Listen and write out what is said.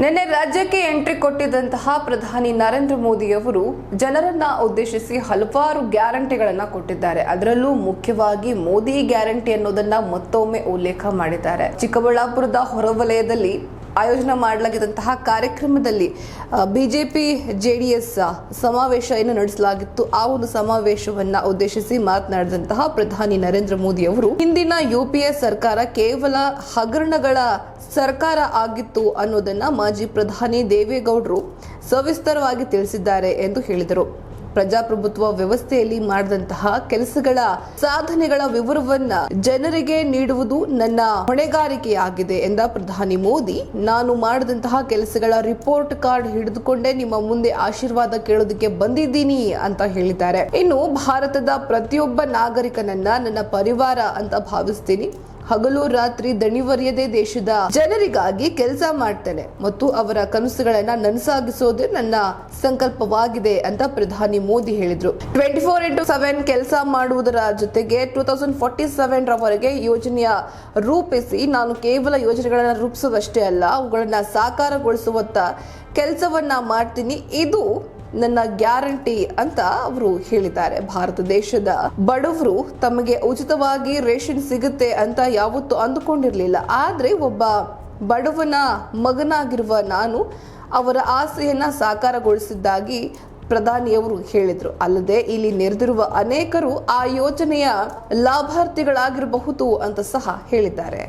ನಿನ್ನೆ ರಾಜ್ಯಕ್ಕೆ ಎಂಟ್ರಿ ಕೊಟ್ಟಿದ್ದಂತಹ ಪ್ರಧಾನಿ ನರೇಂದ್ರ ಮೋದಿಯವರು ಜನರನ್ನ ಉದ್ದೇಶಿಸಿ ಹಲವಾರು ಗ್ಯಾರಂಟಿಗಳನ್ನ ಕೊಟ್ಟಿದ್ದಾರೆ. ಅದರಲ್ಲೂ ಮುಖ್ಯವಾಗಿ ಮೋದಿ ಗ್ಯಾರಂಟಿ ಅನ್ನೋದನ್ನ ಮತ್ತೊಮ್ಮೆ ಉಲ್ಲೇಖ ಮಾಡಿದ್ದಾರೆ. ಚಿಕ್ಕಬಳ್ಳಾಪುರದ ಹೊರವಲಯದಲ್ಲಿ ಆಯೋಜನೆ ಮಾಡಲಾಗಿದ್ದಂತಹ ಕಾರ್ಯಕ್ರಮದಲ್ಲಿ ಬಿಜೆಪಿ, ಜೆಡಿಎಸ್ ಸಮಾವೇಶ ಏನು ನಡೆಸಲಾಗಿತ್ತು, ಆ ಒಂದು ಸಮಾವೇಶವನ್ನ ಉದ್ದೇಶಿಸಿ ಮಾತನಾಡಿದಂತಹ ಪ್ರಧಾನಿ ನರೇಂದ್ರ ಮೋದಿ ಅವರು, ಹಿಂದಿನ ಯುಪಿಎ ಸರ್ಕಾರ ಕೇವಲ ಹಗರಣಗಳ ಸರ್ಕಾರ ಆಗಿತ್ತು ಅನ್ನೋದನ್ನ ಮಾಜಿ ಪ್ರಧಾನಿ ದೇವೇಗೌಡರು ಸವಿಸ್ತರವಾಗಿ ತಿಳಿಸಿದ್ದಾರೆ ಎಂದು ಹೇಳಿದರು. ಪ್ರಜಾಪ್ರಭುತ್ವ ವ್ಯವಸ್ಥೆಯಲ್ಲಿ ಮಾಡಿದಂತಹ ಕೆಲಸಗಳ ಸಾಧನೆಗಳ ವಿವರವನ್ನ ಜನರಿಗೆ ನೀಡುವುದು ನನ್ನ ಹೊಣೆಗಾರಿಕೆಯಾಗಿದೆ ಎಂದ ಪ್ರಧಾನಿ ಮೋದಿ. ನಾನು ಮಾಡಿದಂತಹ ಕೆಲಸಗಳ ರಿಪೋರ್ಟ್ ಕಾರ್ಡ್ ಹಿಡಿದುಕೊಂಡೇ, ನಿಮ್ಮ ಮುಂದೆ ಆಶೀರ್ವಾದ ಕೇಳೋದಕ್ಕೆ ಬಂದಿದ್ದೀನಿ ಅಂತ ಹೇಳಿದ್ದಾರೆ. ಇನ್ನು ಭಾರತದ ಪ್ರತಿಯೊಬ್ಬ ನಾಗರಿಕನನ್ನ ನನ್ನ ಪರಿವಾರ ಅಂತ ಭಾವಿಸ್ತೀನಿ. ಹಗಲು ರಾತ್ರಿ ದಣಿವರಿಯದೆ ದೇಶದ ಜನರಿಗಾಗಿ ಕೆಲಸ ಮಾಡ್ತೇನೆ ಮತ್ತು ಅವರ ಕನಸುಗಳನ್ನ ನನಸಾಗಿಸೋದೇ ನನ್ನ ಸಂಕಲ್ಪವಾಗಿದೆ ಅಂತ ಪ್ರಧಾನಿ ಮೋದಿ ಹೇಳಿದ್ರು. ಟ್ವೆಂಟಿ ಫೋರ್ ಇಂಟು ಸೆವೆನ್ ಕೆಲಸ ಮಾಡುವುದರ ಜೊತೆಗೆ ಟೂ ತೌಸಂಡ್ ಫಾರ್ಟಿ ಸೆವೆನ್ ರವರೆಗೆ ಯೋಜನೆಯ ರೂಪಿಸಿ ನಾನು ಕೇವಲ ಯೋಜನೆಗಳನ್ನ ರೂಪಿಸೋದಷ್ಟೇ ಅಲ್ಲ, ಅವುಗಳನ್ನ ಸಾಕಾರಗೊಳಿಸುವತ್ತ ಕೆಲಸವನ್ನ ಮಾಡ್ತೀನಿ. ಇದು ನನ್ನ ಗ್ಯಾರಂಟಿ ಅಂತ ಅವರು ಹೇಳಿದ್ದಾರೆ. ಭಾರತ ದೇಶದ ಬಡವರು ತಮಗೆ ಉಚಿತವಾಗಿ ರೇಷನ್ ಸಿಗುತ್ತೆ ಅಂತ ಯಾವತ್ತೂ ಅಂದುಕೊಂಡಿರಲಿಲ್ಲ. ಆದ್ರೆ ಒಬ್ಬ ಬಡವನ ಮಗನಾಗಿರುವ ನಾನು ಅವರ ಆಸೆಯನ್ನ ಸಾಕಾರಗೊಳಿಸಿದ್ದಾಗಿ ಪ್ರಧಾನಿಯವರು ಹೇಳಿದರು. ಅಲ್ಲದೆ ಇಲ್ಲಿ ನೆರೆದಿರುವ ಅನೇಕರು ಆ ಯೋಜನೆಯ ಲಾಭಾರ್ಥಿಗಳಾಗಿರಬಹುದು ಅಂತ ಸಹ ಹೇಳಿದ್ದಾರೆ.